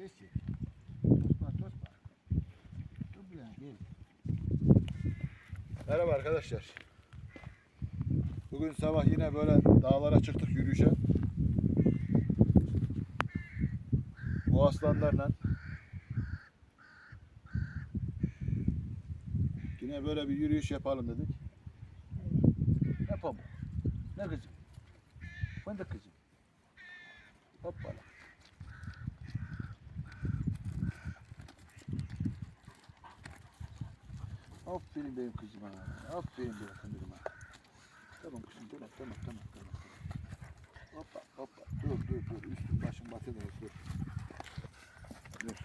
Geçti. Tosma tosma. Dur buraya gel. Merhaba arkadaşlar. Bugün sabah yine böyle dağlara çıktık yürüyüşe. O aslanlarla yine böyle bir yürüyüş yapalım dedik. Ne pamuk? Ne kızım? Fındık kızım. Hoppala. Aferin benim kızıma. Aferin benim fındığıma. Tamam kızım tamam tamam tamam tamam. Hoppa hoppa. Dur dur dur. Üstüm başım batıyor dur. Dur.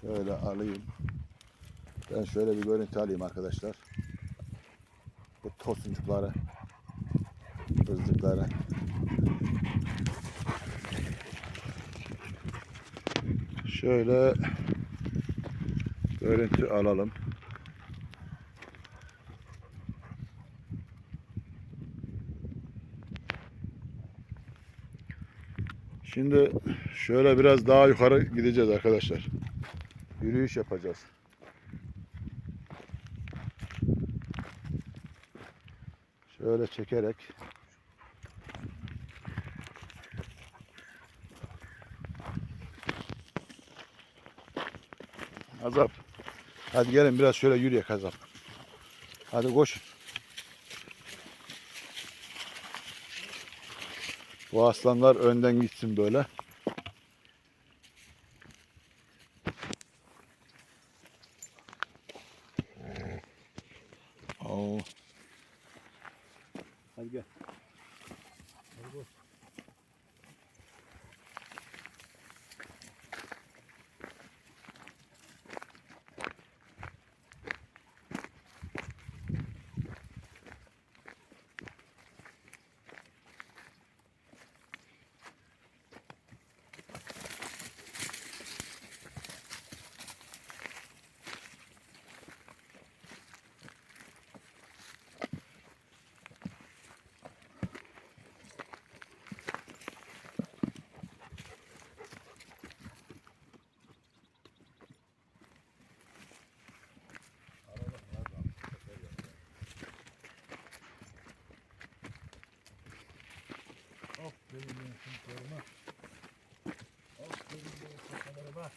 Şöyle alayım. Ben şöyle bir görüntü alayım arkadaşlar. Bu tosuncukları, ızlıkları. Şöyle görüntü alalım. Şimdi şöyle biraz daha yukarı gideceğiz arkadaşlar. Yürüyüş yapacağız. Şöyle çekerek Azap. Hadi gelin biraz şöyle yürüyek Azap. Hadi koşun. Bu aslanlar önden gitsin böyle. Oo. Hadi gel. Hadi koş. Aferin benim çocuklarıma. Aferin benim çocuklarıma.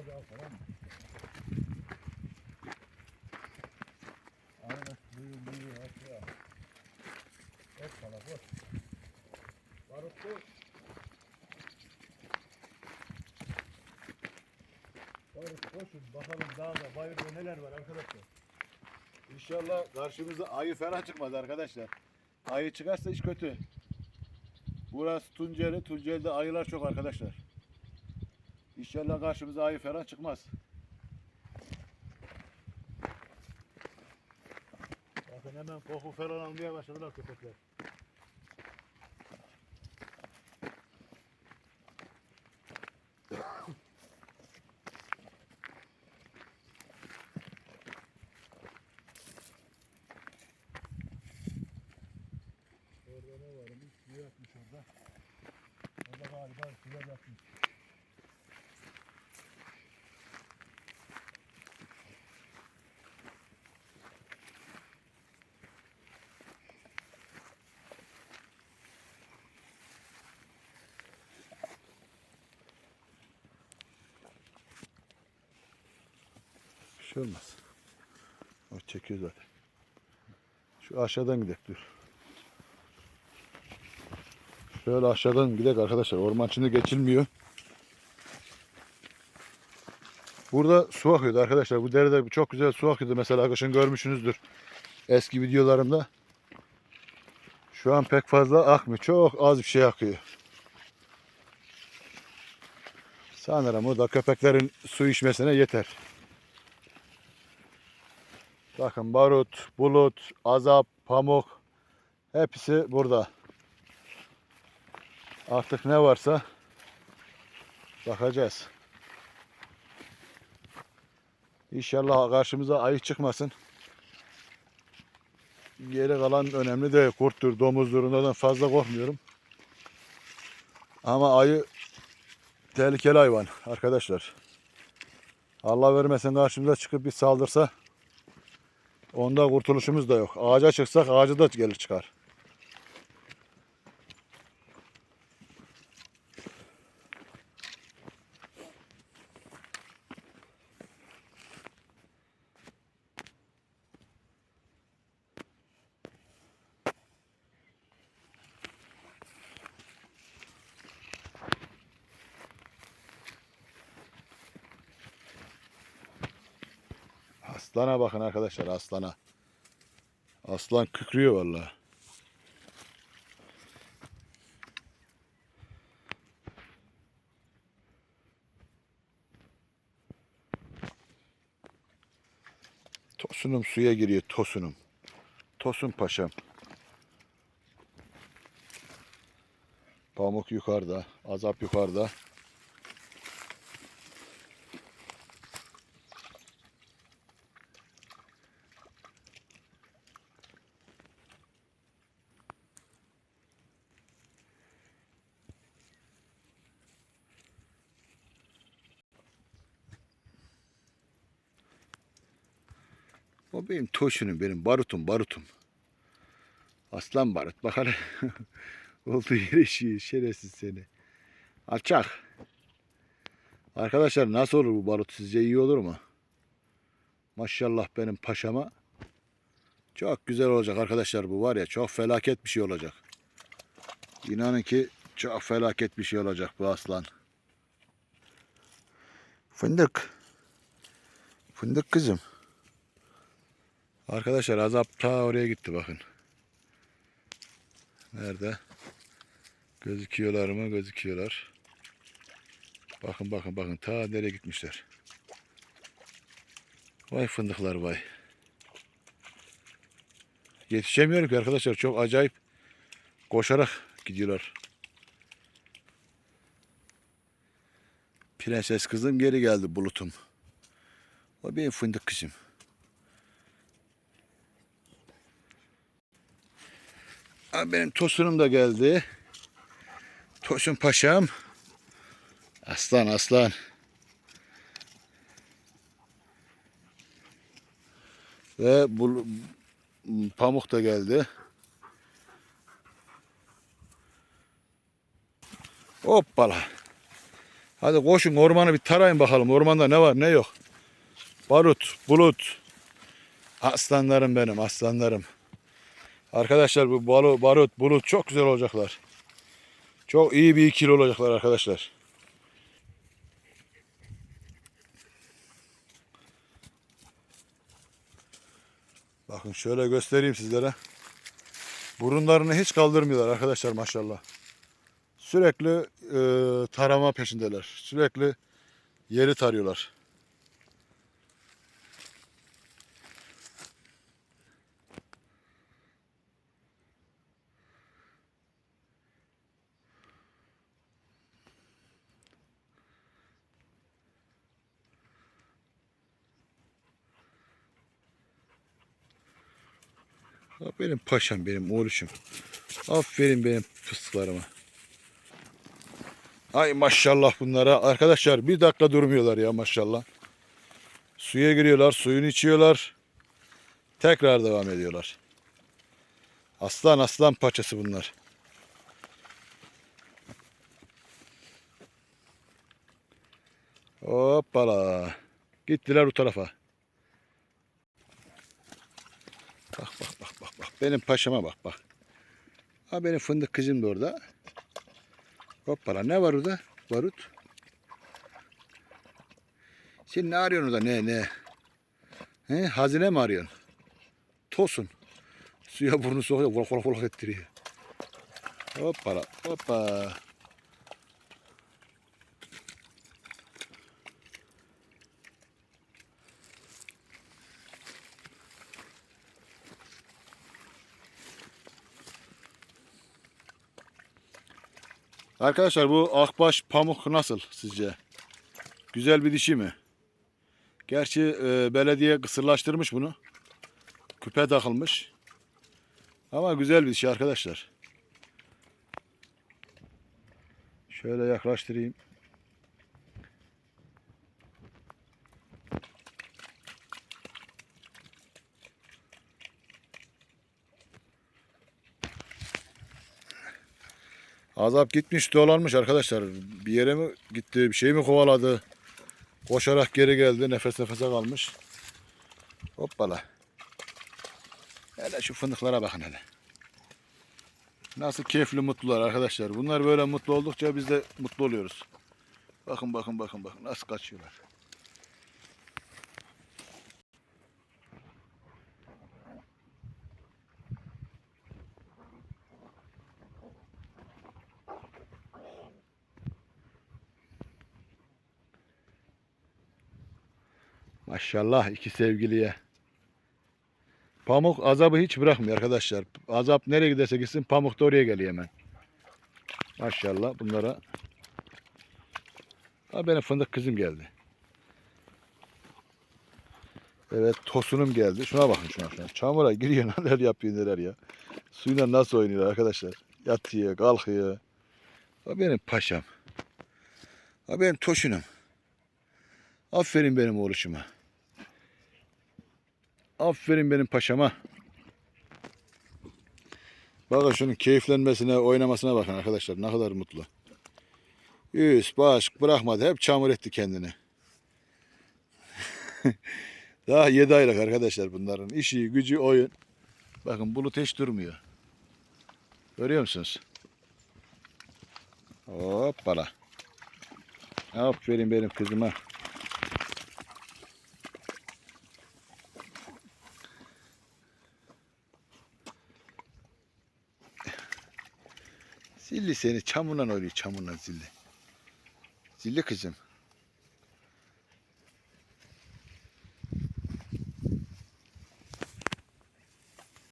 Köpekleri de al tamam mı? Aynen büyüğün büyüğü aşağı. Hop sana koş. Barut koş. Barut koşun bakalım dağda bayırda neler var arkadaşlar. İnşallah karşımıza ayı falan çıkmaz arkadaşlar. Ayı çıkarsa iş kötü. Burası Tunceli. Tunceli'de ayılar çok arkadaşlar. İnşallah karşımıza ayı falan çıkmaz. Bakın hemen koku falan almaya başladılar köpekler. Orada ne varmış? Suya atmış orada. Orada galiba suya atmış. Bir şey olmaz. O çekiyor zaten. Şu aşağıdan gidelim dur. Şöyle aşağıdan gidelim arkadaşlar. Orman içinde geçilmiyor. Burada su akıyordu arkadaşlar. Bu derede çok güzel su akıyordu. Mesela kışın görmüşsünüzdür. Eski videolarımda. Şu an pek fazla akmıyor. Çok az bir şey akıyor. Sanırım o da köpeklerin su içmesine yeter. Bakın barut, bulut, azap, pamuk hepsi burada. Artık ne varsa bakacağız. İnşallah karşımıza ayı çıkmasın. Geri kalan önemli değil. Kurttur, domuzdur. Onlardan fazla korkmuyorum. Ama ayı tehlikeli hayvan arkadaşlar. Allah vermesin karşımıza çıkıp bir saldırsa onda kurtuluşumuz da yok. Ağaca çıksak ağacı da gelir çıkar. Aslana bakın arkadaşlar aslana. Aslan kükrüyor vallahi. Tosunum suya giriyor tosunum. Tosun paşam. Pamuk yukarıda, azap yukarıda. O benim toşunum, benim barutum, barutum. Aslan barut. Bak hele. Olduğu yere işiyor. Şerefsiz seni. Alçak. Arkadaşlar nasıl olur bu barut sizce iyi olur mu? Maşallah benim paşama. Çok güzel olacak arkadaşlar bu var ya çok felaket bir şey olacak. İnanın ki çok felaket bir şey olacak bu aslan. Fındık. Fındık kızım. Arkadaşlar azap ta oraya gitti bakın. Nerede? Gözüküyorlar mı? Gözüküyorlar. Bakın bakın bakın ta nereye gitmişler. Vay fındıklar vay. Yetişemiyorum ki arkadaşlar çok acayip koşarak gidiyorlar. Prenses kızım geri geldi bulutum. O benim fındık kızım. Benim tosunum da geldi. Tosun paşam. Aslan aslan. Ve bu pamuk da geldi. Hoppala. Hadi koşun ormanı bir tarayın bakalım. Ormanda ne var ne yok. Barut, bulut. Aslanlarım benim aslanlarım. Arkadaşlar bu balı, barut, bulut çok güzel olacaklar. Çok iyi bir ikili olacaklar arkadaşlar. Bakın şöyle göstereyim sizlere. Burunlarını hiç kaldırmıyorlar arkadaşlar maşallah. Sürekli e, tarama peşindeler. Sürekli yeri tarıyorlar. Benim paşam, benim oğluşum. Aferin benim fıstıklarıma. Ay maşallah bunlara. Arkadaşlar bir dakika durmuyorlar ya maşallah. Suya giriyorlar, suyunu içiyorlar. Tekrar devam ediyorlar. Aslan aslan paçası bunlar. Hoppala. Gittiler bu tarafa. Bak bak bak bak bak. Benim paşama bak bak. Ha benim fındık kızım da orada. Hoppala ne var orada? Barut. Sen ne arıyorsun orada ne ne? He, hazine mi arıyorsun? Tosun. Suya burnu sokuyor. Volak volak volak ettiriyor. Hoppala hoppa. Arkadaşlar bu akbaş pamuk nasıl sizce? Güzel bir dişi mi? Gerçi e, belediye kısırlaştırmış bunu. Küpe takılmış. Ama güzel bir şey arkadaşlar. Şöyle yaklaştırayım. Azap gitmiş dolanmış arkadaşlar. Bir yere mi gitti, bir şey mi kovaladı? Koşarak geri geldi, nefes nefese kalmış. Hoppala. Hele şu fındıklara bakın hele. Nasıl keyifli mutlular arkadaşlar. Bunlar böyle mutlu oldukça biz de mutlu oluyoruz. Bakın bakın bakın bakın nasıl kaçıyorlar. Maşallah iki sevgiliye. Pamuk azabı hiç bırakmıyor arkadaşlar. Azap nereye giderse gitsin pamuk da oraya geliyor hemen. Maşallah bunlara. Ha benim fındık kızım geldi. Evet tosunum geldi. Şuna bakın şuna şuna. Çamura giriyor neler yapıyor neler ya. Suyla nasıl oynuyor arkadaşlar. Yatıyor kalkıyor. Ha benim paşam. Ha benim toşunum. Aferin benim oğluşuma. Aferin benim paşama. Bakın şunun keyiflenmesine, oynamasına bakın arkadaşlar. Ne kadar mutlu. Üst, baş bırakmadı. Hep çamur etti kendini. Daha 7 aylık arkadaşlar bunların. İşi, gücü, oyun. Bakın bulut hiç durmuyor. Görüyor musunuz? Hoppala. Aferin benim kızıma. Zilli seni çamurla oynuyor çamurla zilli. Zilli kızım.